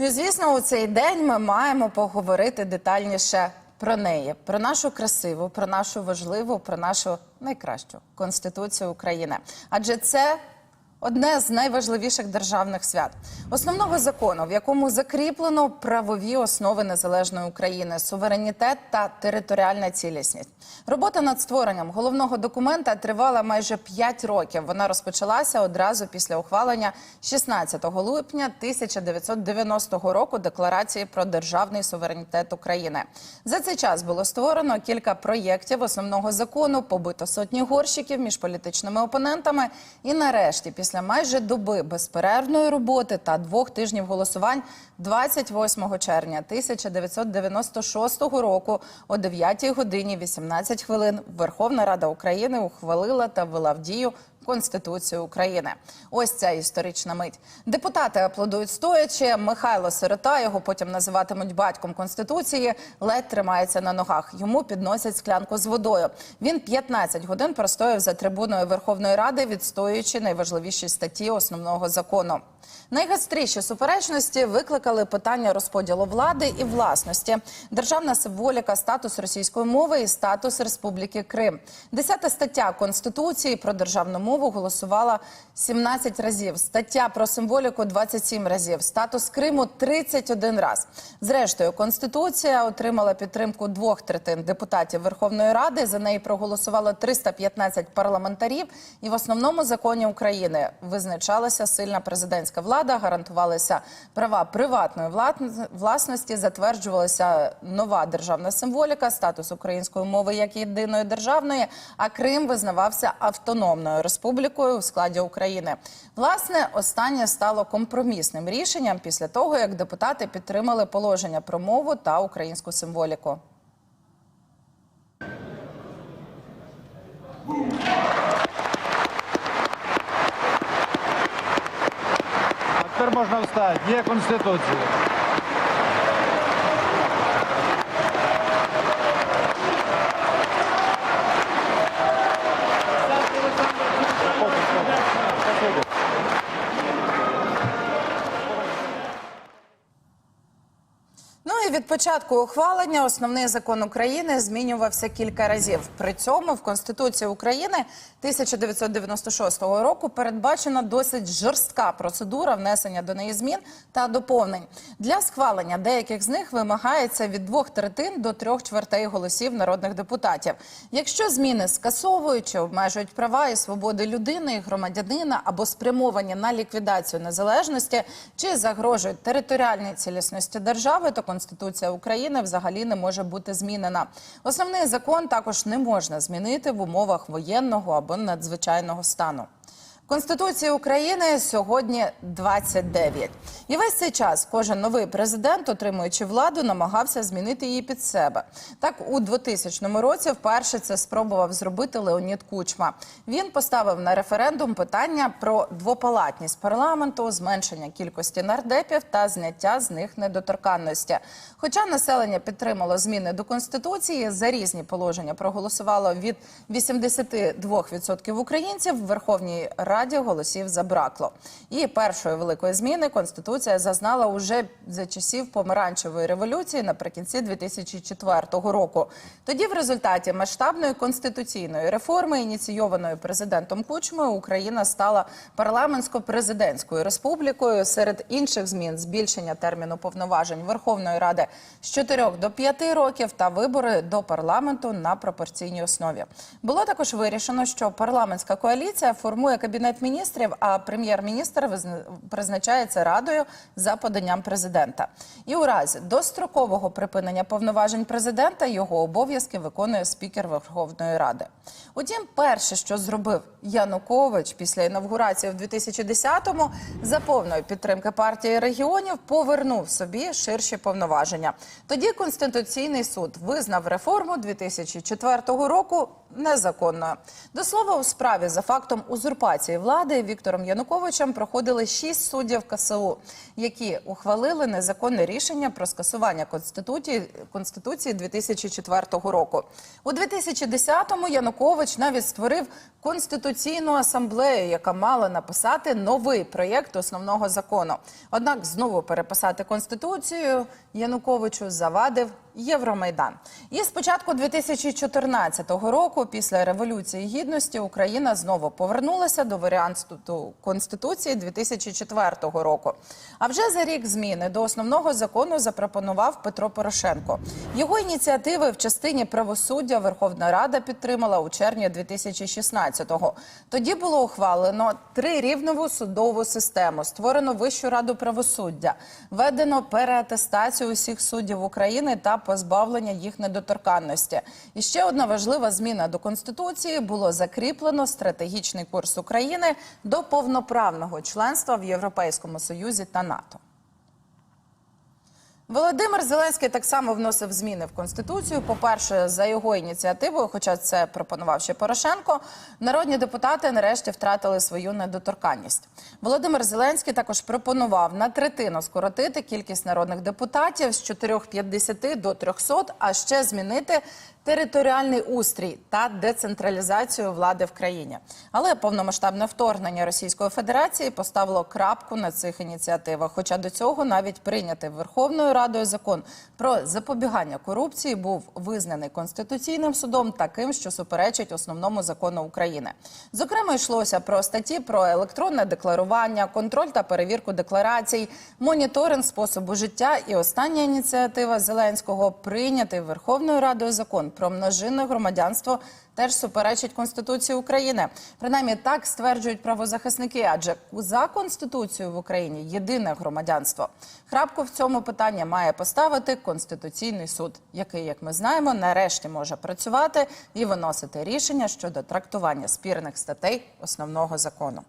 Ну і звісно, у цей день ми маємо поговорити детальніше про неї, про нашу красиву, про нашу важливу, про нашу найкращу конституцію України. Адже це одне з найважливіших державних свят, основного закону, в якому закріплено правові основи незалежної України, суверенітет та територіальна цілісність. Робота над створенням головного документа тривала майже 5 років. Вона розпочалася одразу після ухвалення 16 липня 1990 року Декларації про державний суверенітет України. За цей час було створено кілька проєктів основного закону, побито сотні горщиків між політичними опонентами. І нарешті, після майже доби безперервної роботи та двох тижнів голосувань, 28 червня 1996 року о 9 годині 18 хвилин Верховна Рада України ухвалила та ввела в дію Конституцію України. Ось ця історична мить. Депутати аплодують стоячи. Михайло Сирота, його потім називатимуть батьком конституції, ледь тримається на ногах. Йому підносять склянку з водою. Він 15 годин простояв за трибуною Верховної Ради, відстоюючи найважливіші статті основного закону. Найгостріші суперечності викликали питання розподілу влади і власності, державна символіка, статус російської мови і статус Республіки Крим. Десята стаття Конституції про державну мову голосувала 17 разів. Стаття про символіку 27 разів. Статус Криму 31 раз. Зрештою, Конституція отримала підтримку двох третин депутатів Верховної Ради. За неї проголосувало 315 парламентарів. І в основному законі України визначалася сильна президентська влада, гарантувалися права приватної власності, затверджувалася нова державна символіка, статус української мови як єдиної державної, а Крим визнавався автономною республікою у складі України. Власне, останнє стало компромісним рішенням після того, як депутати підтримали положення про мову та українську символіку. А тепер можна встати. Є конституція. Від початку ухвалення основний закон України змінювався кілька разів. При цьому в Конституції України 1996 року передбачена досить жорстка процедура внесення до неї змін та доповнень. Для схвалення деяких з них вимагається від двох третин до трьох чвертей голосів народних депутатів. Якщо зміни скасовують чи обмежують права і свободи людини і громадянина або спрямовані на ліквідацію незалежності чи загрожують територіальній цілісності держави, то Конституція України взагалі не може бути змінена. Основний закон також не можна змінити в умовах воєнного або надзвичайного стану. Конституції України сьогодні 29. І весь цей час кожен новий президент, отримуючи владу, намагався змінити її під себе. Так, у 2000 році вперше це спробував зробити Леонід Кучма. Він поставив на референдум питання про двопалатність парламенту, зменшення кількості нардепів та зняття з них недоторканності. Хоча населення підтримало зміни до конституції, за різні положення проголосувало від 82% українців. В Верховній Раді голосів забракло. І першої великої зміни конституція зазнала уже за часів помаранчевої революції наприкінці 2004 року. Тоді, в результаті масштабної конституційної реформи, ініційованої президентом Кучмою, Україна стала парламентсько-президентською республікою. Серед інших змін збільшення терміну повноважень Верховної Ради з 4 до 5 років та вибори до парламенту на пропорційній основі. Було також вирішено, що парламентська коаліція формує кабінет міністрів, а прем'єр-міністр призначається радою за поданням президента. І у разі дострокового припинення повноважень президента його обов'язки виконує спікер Верховної Ради. Утім, перше, що зробив Янукович після інавгурації в 2010-му, за повної підтримки партії регіонів повернув собі ширші повноваження. Тоді Конституційний суд визнав реформу 2004 року незаконною. До слова, у справі за фактом узурпації конституції влади Віктором Януковичем проходили шість суддів КСУ, які ухвалили незаконне рішення про скасування конституції конституції 2004 року. У 2010-му Янукович навіть створив конституційну асамблею, яка мала написати новий проєкт основного закону. Однак знову переписати конституцію Януковичу завадив Євромайдан. І з початку 2014 року, після революції гідності, Україна знову повернулася до варіанту конституції 2004 року. А вже за рік зміни до основного закону запропонував Петро Порошенко. Його ініціативи в частині правосуддя Верховна Рада підтримала у червні 2016-го. Тоді було ухвалено трирівневу судову систему, створено Вищу раду правосуддя, введено переатестацію усіх суддів України та позбавлення їх недоторканності. І ще одна важлива зміна до конституції було закріплено стратегічний курс України до повноправного членства в Європейському Союзі та НАТО. Володимир Зеленський так само вносив зміни в конституцію. По-перше, за його ініціативою, хоча це пропонував ще Порошенко, народні депутати нарешті втратили свою недоторканність. Володимир Зеленський також пропонував на третину скоротити кількість народних депутатів з 450 до 300, а ще змінити територіальний устрій та децентралізацію влади в країні. Але повномасштабне вторгнення Російської Федерації поставило крапку на цих ініціативах. Хоча до цього навіть прийнятий Верховною Радою закон про запобігання корупції був визнаний конституційним судом таким, що суперечить основному закону України. Зокрема, йшлося про статті про електронне декларування, контроль та перевірку декларацій, моніторинг способу життя. І остання ініціатива Зеленського прийнятий Верховною Радою закон про множинне громадянство теж суперечить Конституції України. Принаймні так стверджують правозахисники, адже за Конституцією в Україні єдине громадянство. Крапку в цьому питанні має поставити Конституційний суд, який, як ми знаємо, нарешті може працювати і виносити рішення щодо трактування спірних статей основного закону.